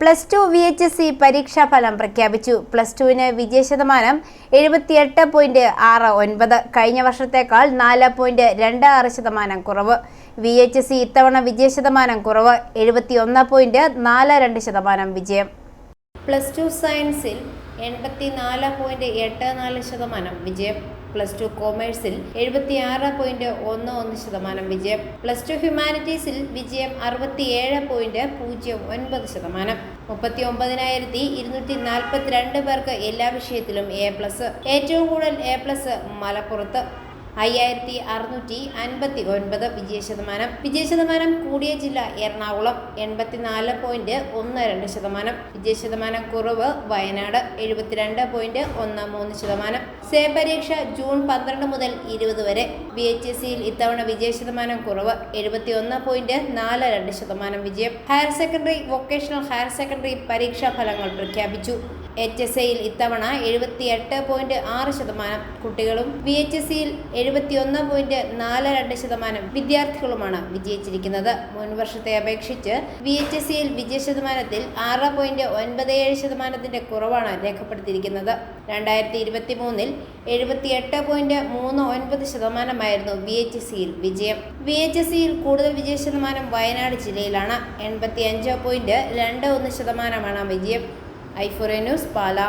Plus two V H S C പരീക്ഷാഫലം പ്രഖ്യാപിച്ചു. Plus ടുവിന് വിജയശതമാനം എഴുപത്തിയെട്ട് പോയിന്റ് ആറ് ഒൻപത്. കഴിഞ്ഞ വർഷത്തേക്കാൾ നാല് പോയിന്റ് രണ്ട് ആറ് ശതമാനം കുറവ്. വി എച്ച് എസ് സി ഇത്തവണ വിജയശതമാനം കുറവ്. എഴുപത്തിയൊന്ന് പോയിന്റ് നാല് രണ്ട് ശതമാനം വിജയം. പ്ലസ് ടു സയൻസിൽ എൺപത്തി നാല് പോയിന്റ് എട്ട് നാല് ശതമാനം. വിജയം പ്ലസ് ടു കോമേഴ്സിൽ എഴുപത്തി ആറ് പോയിന്റ് ഒന്ന് ഒന്ന് ശതമാനം. വിജയം പ്ലസ് ടു ഹ്യൂമാനിറ്റീസിൽ വിജയം അറുപത്തിയേഴ് പോയിന്റ് പൂജ്യം ഒൻപത് ശതമാനം. മുപ്പത്തി ഒമ്പതിനായിരത്തി ഇരുന്നൂറ്റി നാൽപ്പത്തിരണ്ട് പേർക്ക് എല്ലാ വിഷയത്തിലും എ പ്ലസ് ഏറ്റവും കൂടുതൽ എ പ്ലസ് മലപ്പുറത്ത്. അയ്യായിരത്തി അറുന്നൂറ്റി അൻപത്തി ഒൻപത് വിജയശതമാനം വിജയശതമാനം കൂടിയ ജില്ല എറണാകുളം എൺപത്തിനാല് പോയിന്റ് ഒന്ന് രണ്ട് ശതമാനം. വിജയശതമാനം കുറവ് വയനാട് എഴുപത്തിരണ്ട് പോയിന്റ് ഒന്ന് മൂന്ന് ശതമാനം. സേ പരീക്ഷ ജൂൺ പന്ത്രണ്ട് മുതൽ ഇരുപത് വരെ. ബി എച്ച് എസ് സിയിൽ ഇത്തവണ വിജയശതമാനം കുറവ് എഴുപത്തി ഒന്ന് പോയിന്റ് നാല് രണ്ട് ശതമാനം വിജയം. Higher secondary vocational higher secondary പരീക്ഷാ ഫലങ്ങൾ പ്രഖ്യാപിച്ചു. എച്ച് എസ് ഐയിൽ ഇത്തവണ എഴുപത്തി എട്ട് പോയിന്റ് ആറ് ശതമാനം കുട്ടികളും വി എച്ച് എസ് സിയിൽ എഴുപത്തി ഒന്ന് പോയിന്റ് നാല് രണ്ട് ശതമാനം വിദ്യാർത്ഥികളുമാണ് വിജയിച്ചിരിക്കുന്നത്. മുൻ വർഷത്തെ അപേക്ഷിച്ച് വി എച്ച് എസ് സിയിൽ വിജയ ശതമാനത്തിൽ ആറ് പോയിന്റ് ഒൻപത് ഏഴ് ശതമാനത്തിന്റെ കുറവാണ് രേഖപ്പെടുത്തിയിരിക്കുന്നത്. രണ്ടായിരത്തി ഇരുപത്തി മൂന്നിൽ എഴുപത്തി എട്ട് പോയിന്റ് മൂന്ന് ഒൻപത് ശതമാനമായിരുന്നു വി എച്ച് എസ് സിയിൽ വിജയം. വി എച്ച് എസ് സിയിൽ കൂടുതൽ വിജയ ശതമാനം വയനാട് ജില്ലയിലാണ്. എൺപത്തി അഞ്ച് പോയിന്റ് രണ്ട് ഒന്ന് ശതമാനമാണ് വിജയം. ഐഫോറെ ന്യൂസ് പാല